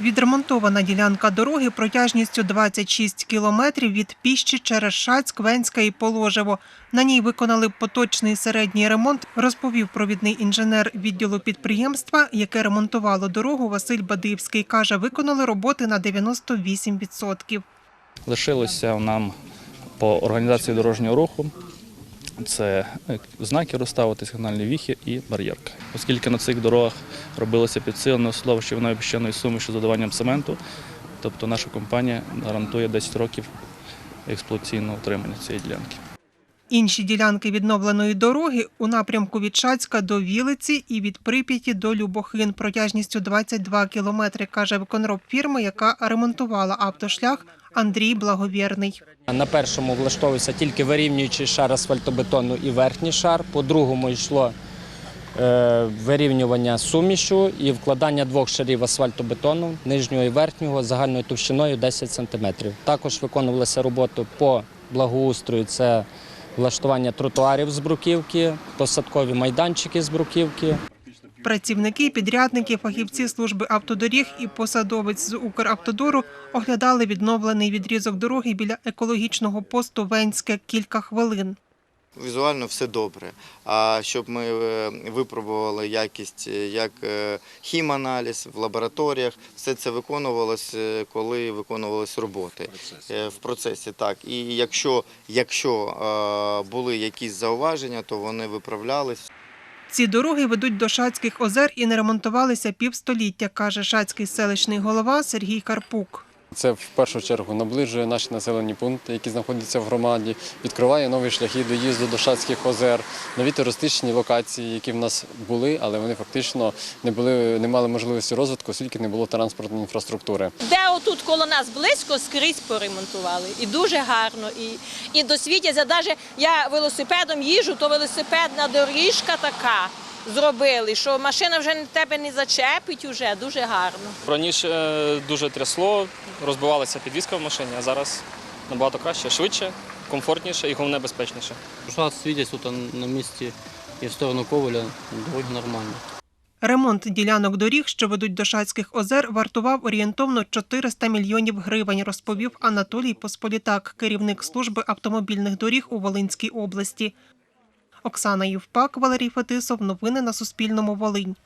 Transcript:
Відремонтована ділянка дороги протяжністю 26 кілометрів від Піщі через Шацьк, Венська і Положево. На ній виконали поточний середній ремонт, розповів провідний інженер відділу підприємства, яке ремонтувало дорогу Василь Бадивський. Каже, виконали роботи на 98%. Лишилося нам по організації дорожнього руху. Це е, знаки розставити, сигнальні віхи і бар'єрка. Оскільки на цих дорогах робилося підсилене слово воно піщаної суміші з додаванням цементу, тобто наша компанія гарантує 10 років експлуатаційного утримання цієї ділянки. Інші ділянки відновленої дороги у напрямку від Шацька до Вілиці і від Прип'яті до Любохин протяжністю 22 кілометри, каже виконроб фірми, яка ремонтувала автошлях Андрій Благовірний. На першому влаштовувався тільки вирівнюючий шар асфальтобетону і верхній шар. По другому йшло е, вирівнювання сумішу і вкладання двох шарів асфальтобетону, нижнього і верхнього, загальною товщиною 10 см. Також виконувалися роботи по благоустрою. Це влаштування тротуарів з бруківки, посадкові майданчики з бруківки. Працівники, підрядники, фахівці служби автодоріг і посадовець з Укравтодору оглядали відновлений відрізок дороги біля екологічного посту Венське кілька хвилин. Візуально все добре. А щоб ми е, випробували якість е, як е, хіманаліз в лабораторіях, все це виконувалось, коли виконувались роботи в процесі. Так, і якщо, якщо були якісь зауваження, то вони виправлялись. Ці дороги ведуть до Шацьких озер і не ремонтувалися півстоліття, каже шацький селищний голова Сергій Карпук. Це в першу чергу наближує наші населені пункти, які знаходяться в громаді, відкриває нові шляхи доїзду до Шацьких озер, нові туристичні локації, які в нас були, але вони фактично не були, не мали можливості розвитку, оскільки не було транспортної інфраструктури. Де отут коло нас близько, скрізь поремонтували. І дуже гарно. І, і досвідяться. Навіть я велосипедом їжджу, то велосипедна доріжка така зробили, що машина вже тебе не зачепить уже, дуже гарно. Раніше е, дуже трясло, розбивалася підвізка в машині, а зараз набагато краще, швидше, комфортніше і головне безпечніше. Шат світять тут на місці і в сторону Коваля доволі нормально. Ремонт ділянок доріг, що ведуть до Шацьких озер, вартував орієнтовно 400 мільйонів гривень, розповів Анатолій Посполітак, керівник служби автомобільних доріг у Волинській області. Оксана Євпак, Валерій Фетисов. Новини на Суспільному. Волинь.